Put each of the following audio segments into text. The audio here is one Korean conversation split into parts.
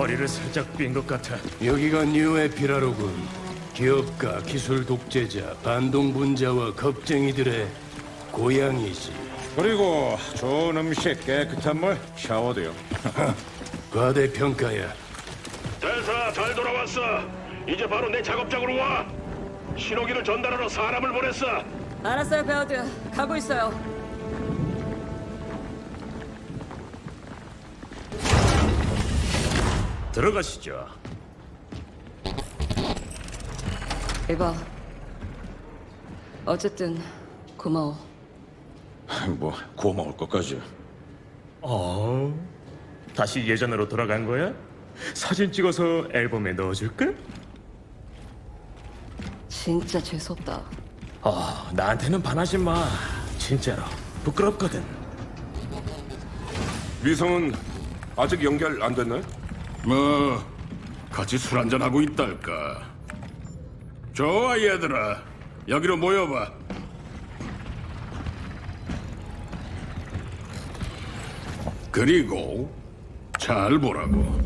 허리를 살짝 삔 것 같아. 여기가 뉴에피라로군. 기업가, 기술 독재자, 반동 분자와 겁쟁이들의 고향이지. 그리고 좋은 음식, 깨끗한 물, 샤워도요. 과대평가야. 대사 잘 돌아왔어. 이제 바로 내 작업장으로 와. 신호기를 전달하러 사람을 보냈어. 알았어요, 베어드. 가고 있어요. 들어가시죠. 이봐. 어쨌든 고마워. 뭐 고마울 것까지. 어? 다시 예전으로 돌아간 거야? 사진 찍어서 앨범에 넣어줄까? 진짜 재수없다. 어, 나한테는 반하지 마. 진짜로. 부끄럽거든. 위성은 아직 연결 안 됐나요? 뭐 같이 술 한잔 하고 있달까. 좋아 얘들아, 여기로 모여봐. 그리고 잘 보라고.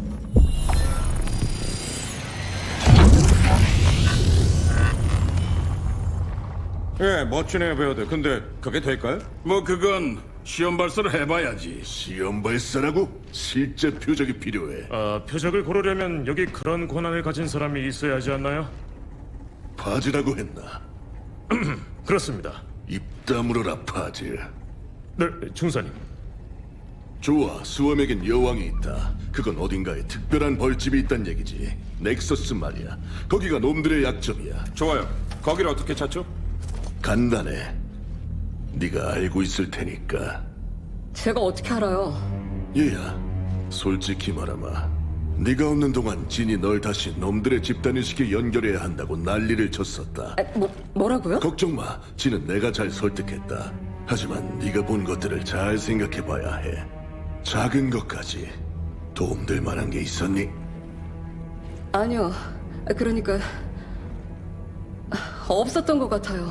예, 멋지네요, 배우들. 근데 그게 될까요? 뭐 그건 시험 발사를 해봐야지. 시험 발사라고? 실제 표적이 필요해. 어, 표적을 고르려면 여기 그런 권한을 가진 사람이 있어야 하지 않나요? 파즈라고 했나? 그렇습니다. 입 다물어라 파즈. 네, 중사님. 좋아, 수험에겐 여왕이 있다. 그건 어딘가에 특별한 벌집이 있단 얘기지. 넥서스 말이야. 거기가 놈들의 약점이야. 좋아요. 거기를 어떻게 찾죠? 간단해. 네가 알고 있을 테니까. 제가 어떻게 알아요? 얘야, 솔직히 말하마. 네가 없는 동안 진이 널 다시 놈들의 집단의식에 연결해야 한다고 난리를 쳤었다. 아, 뭐, 뭐라고요? 걱정 마. 진은 내가 잘 설득했다. 하지만 네가 본 것들을 잘 생각해봐야 해. 작은 것까지 도움될 만한 게 있었니? 아니요. 아, 그러니까 아, 없었던 것 같아요.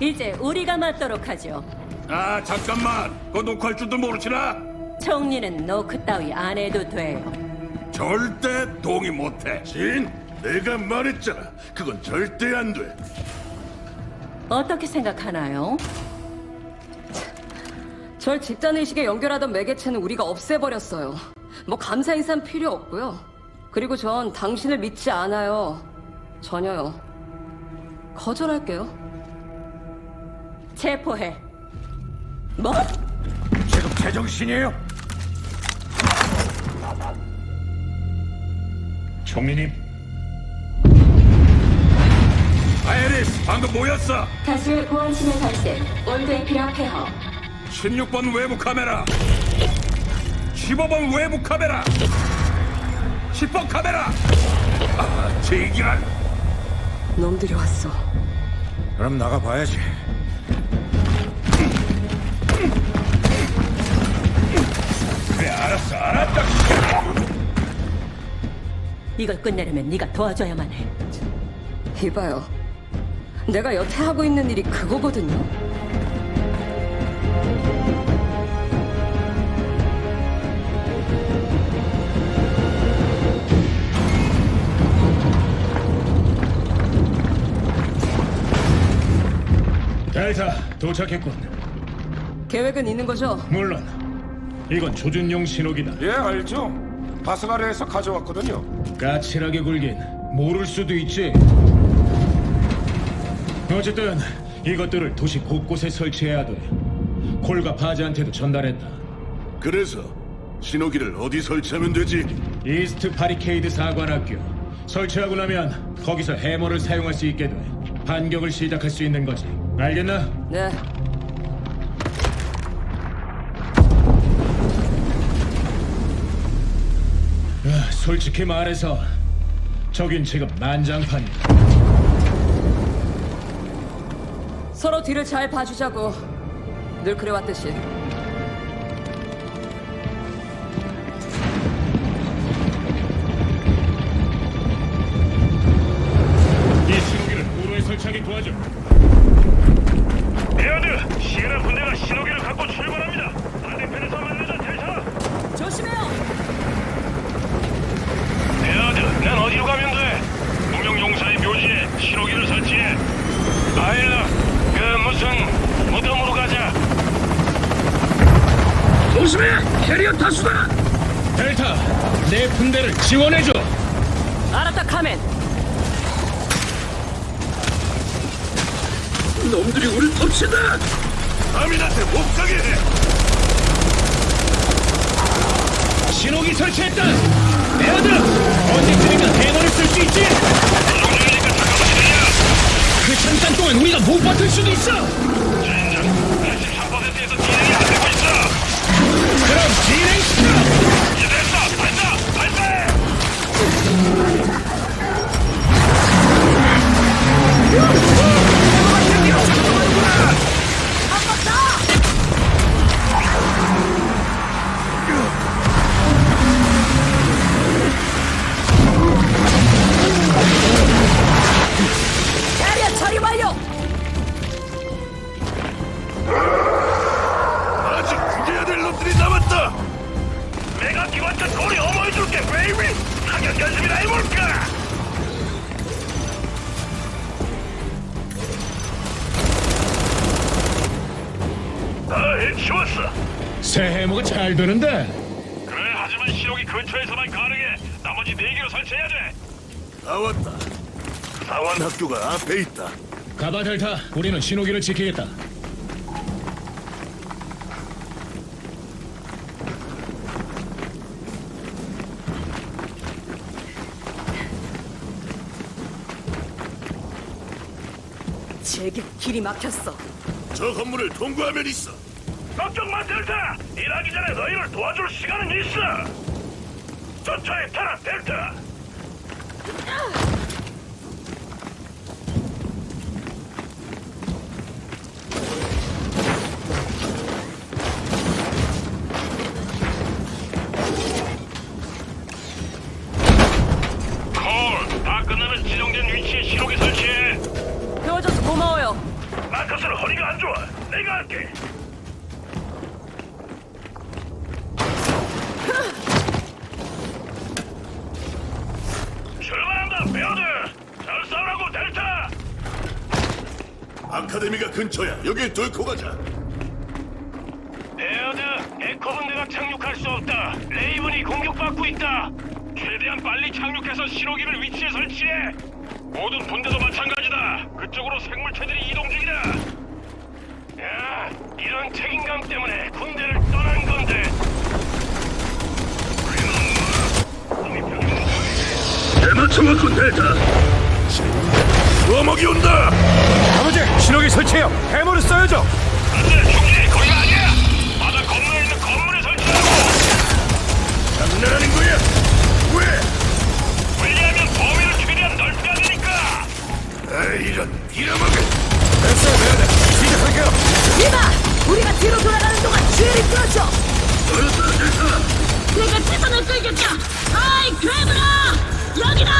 이제 우리가 맞도록 하죠. 아 잠깐만, 그거 녹화할 줄도 모르시나? 총리는 노크 따위 안 해도 돼요. 절대 동의 못해. 진, 내가 말했잖아. 그건 절대 안 돼. 어떻게 생각하나요? 절 집단의식에 연결하던 매개체는 우리가 없애버렸어요. 뭐 감사 인사는 필요 없고요. 그리고 전 당신을 믿지 않아요. 전혀요. 거절할게요. 체포해. 뭐? 지금 제정신이에요? 총리님. 아이리스, 방금 뭐였어? 다수의 보안 신호 발생, 온도의 피력 폐허, 16번 외부 카메라 15번 외부 카메라 10번 카메라 아, 제기란 놈들이 왔어. 그럼 나가봐야지. 그래 알았어 알았다 이걸 끝내려면 네가 도와줘야만 해. 이봐요. 내가 여태 하고 있는 일이 그거거든요. 델타 도착했군. 계획은 있는 거죠? 물론 이건 조준용 신호기다. 예, 알죠. 바스가르에서 가져왔거든요. 까칠하게 굴긴 모를 수도 있지. 어쨌든 이것들을 도시 곳곳에 설치해야 돼. 콜과 바즈한테도 전달했다. 그래서 신호기를 어디 설치하면 되지? 이스트 파리케이드 사관학교 설치하고 나면 거기서 해머를 사용할 수 있게 돼. 반격을 시작할 수 있는 거지. 알겠나? 네. 솔직히 말해서 저긴 지금 난장판이야. 서로 뒤를 잘 봐주자고. 늘 그래왔듯이. 이 놈들이 우리 덮친다! 아민한테 못 가게 해! 신호기 설치했다. 에어드, 언제쯤인가 해머를 쓸 수 있지. 그 잠깐 동안 우리가 못 버틸 수도 있어. 83%에서 진행이 안 되고 있어! 그럼 진행시켜. 잘 되는데. 그래, 하지만 시력이 근처에서만 가능해. 나머지 네 개로 설치해야 돼. 다 왔다. 사원 학교가 앞에 있다. 가봐 델타, 우리는 신호기를 지키겠다. 제게 길이 막혔어. 저 건물을 통과하면 있어. 걱정 마, 델타. 일하기 전에 너희를 도와줄 시간은 있어. 저 차에 타라, 델타. 콜, 다 끝나면 지정된 위치에 신호기 설치해. 도와줘서 고마워요. 마커스는 허리가 안 좋아. 내가 할게. 아카데미가 근처야. 여길 뚫고 가자. 베어드, 에코 분대가 착륙할 수 없다. 레이븐이 공격받고 있다. 최대한 빨리 착륙해서 신호기를 위치에 설치해. 모든 분대도 마찬가지다. 그쪽으로 생물체들이 이동 중이다. 야, 이런 책임감 때문에 군대를 떠난 건데. 대마청학군 델타. 수어먹이 온다. 아버지, 신호기 설치해요. 해머를 써야죠. 안돼, 중진이 거기가 아니야. 바다 건너에 있는 건물에 설치하고. 장난하는 거야? 왜? 왜냐하면 범위를 최대한 넓혀야 되니까. 아, 이런 빌어먹을. 됐어요, 네, 네. 시작할게요. 이봐! 우리가 뒤로 돌아가는 동안 주의를 끌어줘! 내가 최선을 끌겠다! 아이, 괴물아! 여기다!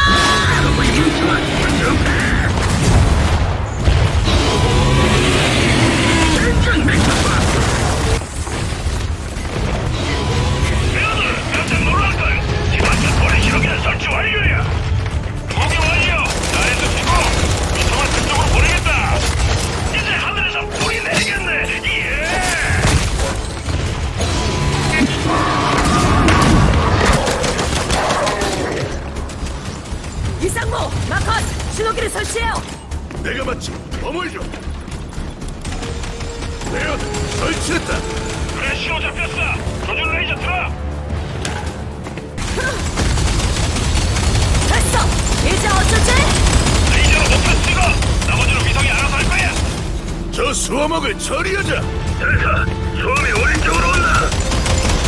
수어먹을 처리하자. 델타, 소음이 우리 쪽으로 온다.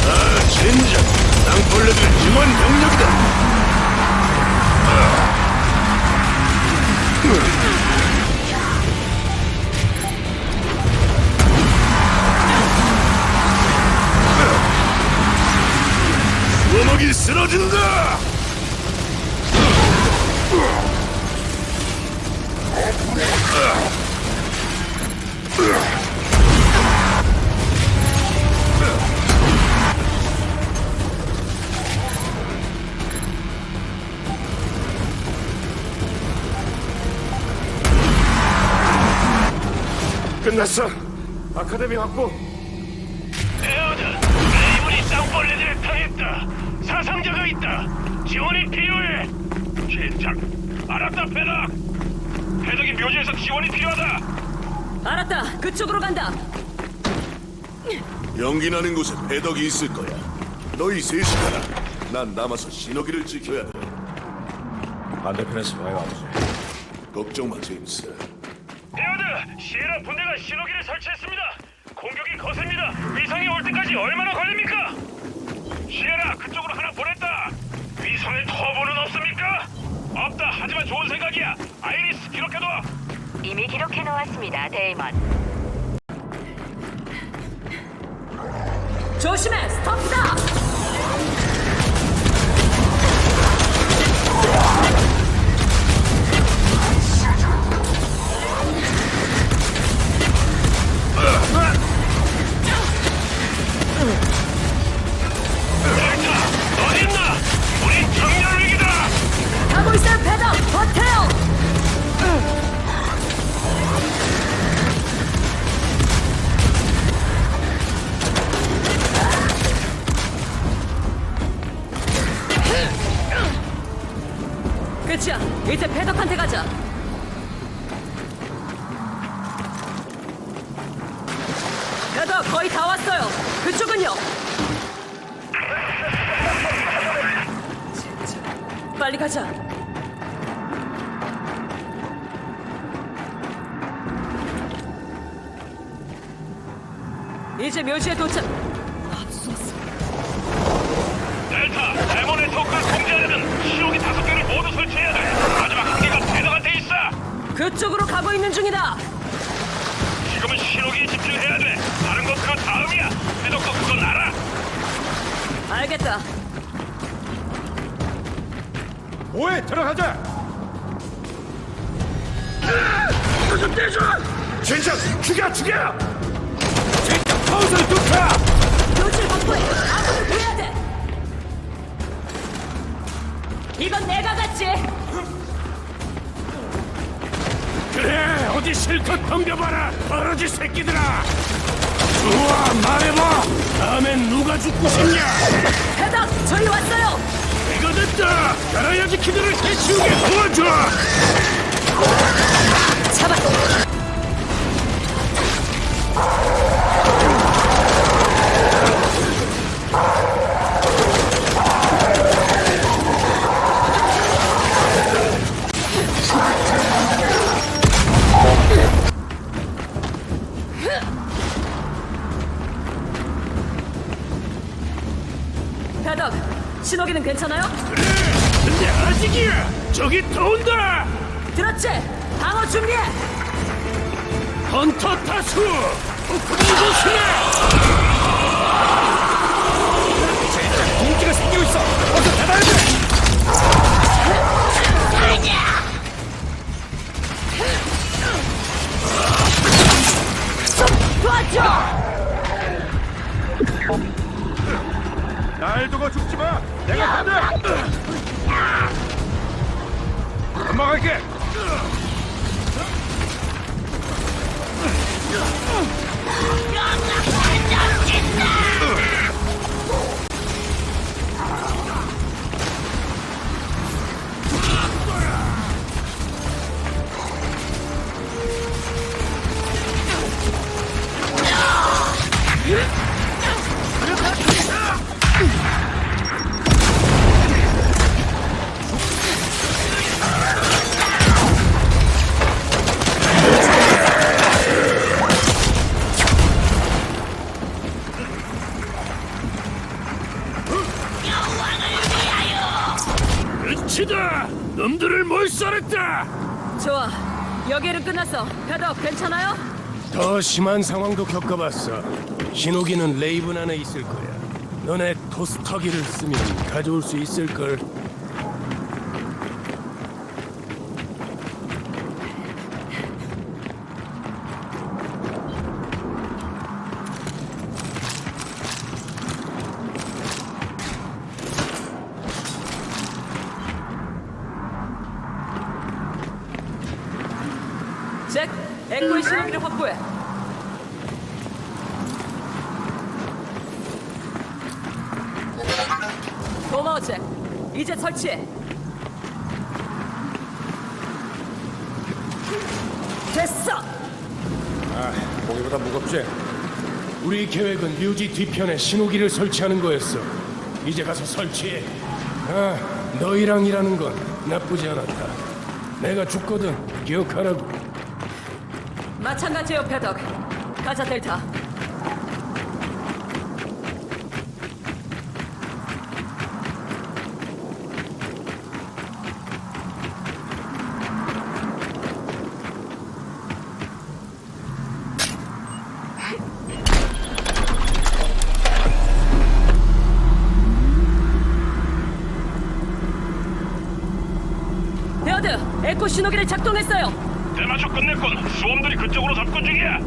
아, 진짜. 땅벌레들 지원 병력이다. 수어먹이 쓰러진다. 끝났어. 아카데미 확보. 배우들, 레이븐이 땅 일벌레들에 당했다. 사상자가 있다. 지원이 필요해. 진작 알았다, 배덕. 배덕이 묘지에서 지원이 필요하다. 알았다. 그쪽으로 간다. 연기 나는 곳에 배덕이 있을 거야. 너희 셋이 가라. 난 남아서 신호기를 지켜야 돼. 반대편에서 봐요, 아버지. 걱정 마, 제임스. 시에라 분대가 신호기를 설치했습니다. 공격이 거셉니다. 위성이 올 때까지 얼마나 걸립니까? 시에라, 그쪽으로 하나 보냈다. 위성의 터보는 없습니까? 없다. 하지만 좋은 생각이야. 아이리스 기록해둬. 이미 기록해 놓았습니다, 데이먼. 조심해. 스톱다. 있는 중이다. 지금은 신호기에 집중해야 돼. 다른 건 그 다음이야. 배덕도 그건 알아. 알겠다. 오해 들어가자. 진짜 죽여 죽여. 진짜 파우스를 뚫자. 묘지를 확보해. 아무를 구해야 돼. 이건 내가 갔지. 그래 어디 실컷 덤벼봐라 버러지 새끼들아. 우와 말해봐. 다음엔 누가 죽고 싶냐? 배덕, 저희 왔어요. 이거 됐다. 가라야지 키드를 해치우게 도와줘. 잡았어. 신호기는 괜찮아요? 근데 아직이야. 저기 또 온다. 들었지? 방어 준비해. 헌터 타수. 오프닝 조심해. 동지가 생기고 있어. 어서 잡아야 돼. 도와줘. 날 두고 죽지 마. 내가 간다. 넘어갈게. 끝이다. 더 심한 상황도 겪어봤어. 신호기는 레이븐 안에 있을 거야. 너네 토스터기를 쓰면 가져올 수 있을 걸. 잭, 에코의 신호기를 확보해. 잭. 이제 설치해. 됐어. 아, 보기보다 무겁지? 우리 계획은 묘지 뒤편에 신호기를 설치하는 거였어. 이제 가서 설치해. 아, 너희랑 일하는 건 나쁘지 않았다. 내가 죽거든 기억하라고. 마찬가지예요, 패덕. 가자, 델타. 베어드, 에코 신호기를 작동했어요. 대마초 끝냈군. 수험들이 그쪽으로 접근 중이야.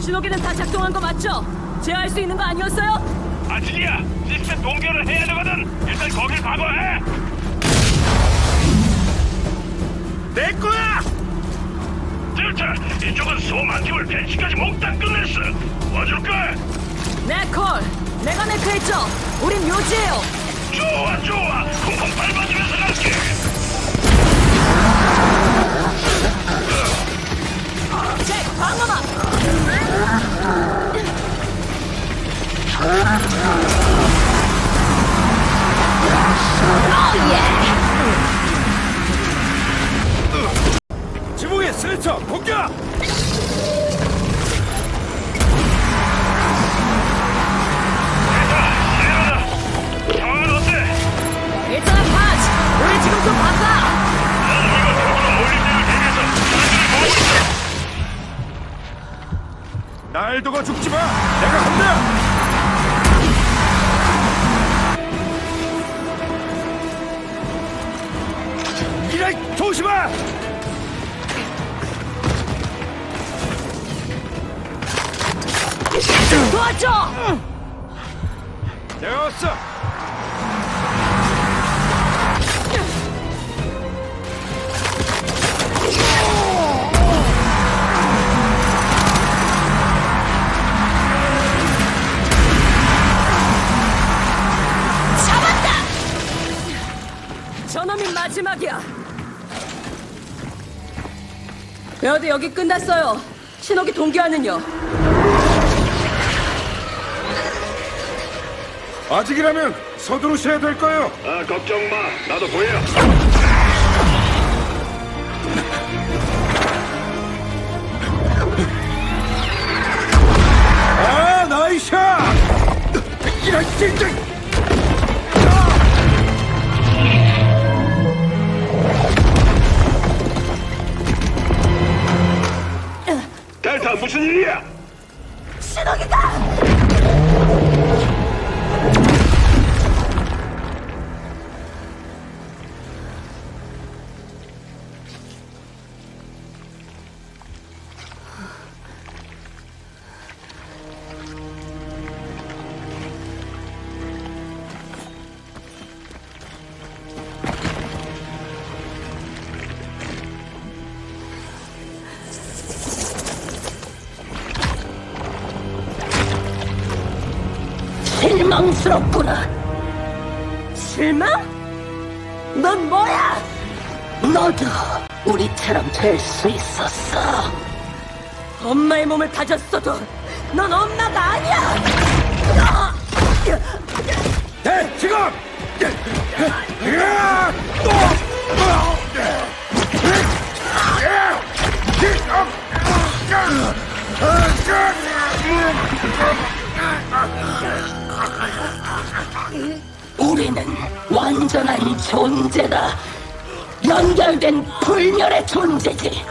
신호기는 다 작동한 거 맞죠? 제어할 수 있는 거 아니었어요? 아직이야. 시스템 동결을 해야 되거든. 일단 거길 각오해. 내 거야. 델타, 이쪽은 수험 안팀을 배치까지 몽땅 끝냈어. 와줄까? 네, 콜. 내가 네크했죠? 우린 묘지예요. 좋아, 좋아. 쿵쿵 밟아주면서 갈게. 날 두고 죽지 마! 내가 간다! 이래 조심아! 도와줘. 내가 왔어! 저놈이 마지막이야. 베어드 여기 끝났어요. 신호기 동기화는요? 아직이라면 서두르셔야 될 거예요. 아, 걱정 마. 나도 보여. 아, 나이샤! 이런 찡 찡! 델타 무슨 일이야? 실망스럽구나. 실망? 넌 뭐야? 너도 우리처럼 될 수 있었어. 엄마의 몸을 가졌어도 넌 엄마가 아니야. 네, 지금! 야! 우리는 완전한 존재다. 연결된 불멸의 존재지.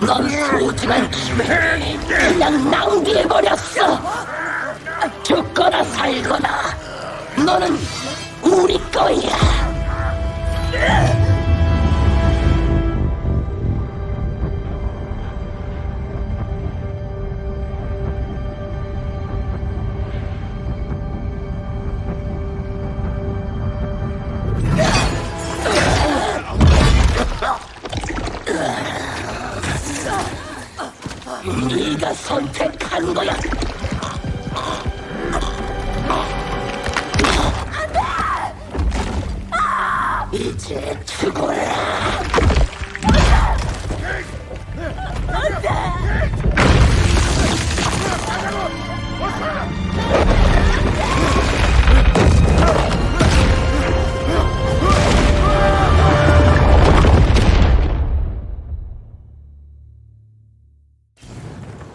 넌 소중한 기회를 그냥 낭비해버렸어. 죽거나 살거나, 너는 우리 거야. 선택한 거야. 안돼! 이제 죽어.